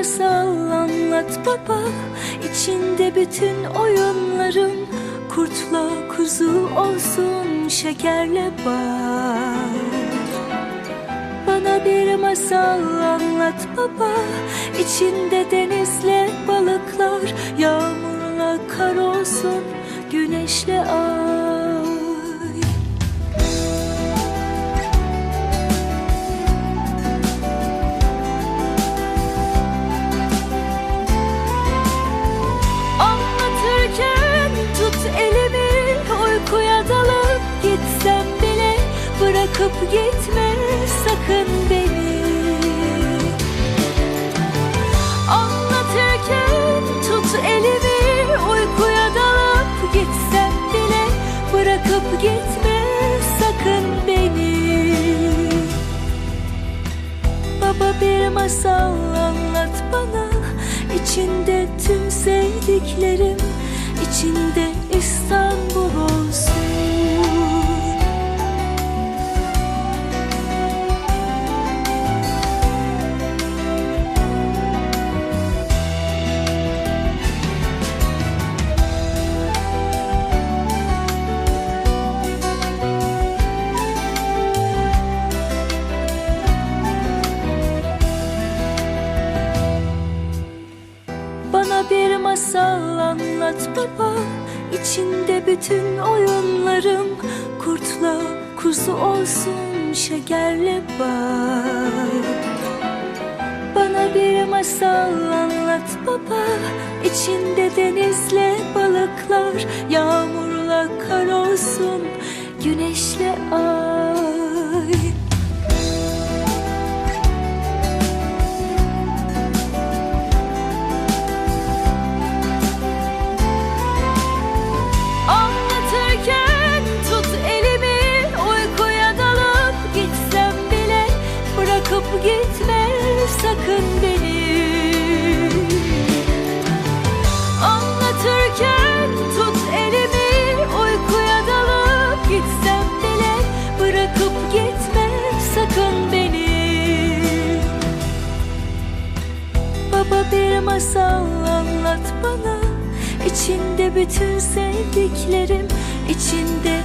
masal anlat baba. İçinde bütün oyunların Kurtla kuzu olsun şekerle bal Bana bir masal anlat baba. İçinde denizle balıklar Yağmurla kar olsun Güneşle ay Bırakıp gitme sakın beni. Anlatırken tut elimi Uykuya dalıp gitsem bile Bırakıp gitme sakın beni. Baba bir masal anlat bana İçinde tüm sevdiklerim Bana bir masal anlat baba. İçinde bütün oyunlarım Kurtla kuzu olsun şekerle bal Bana bir masal anlat baba. İçinde denizle balıklar Yağmurla kar olsun Güneşle ay Gitme sakın beni. Anlatırken tut elimi Uykuya dalıp gitsem bile Bırakıp gitme sakın beni. Baba bir masal anlat bana. İçinde bütün sevdiklerim içinde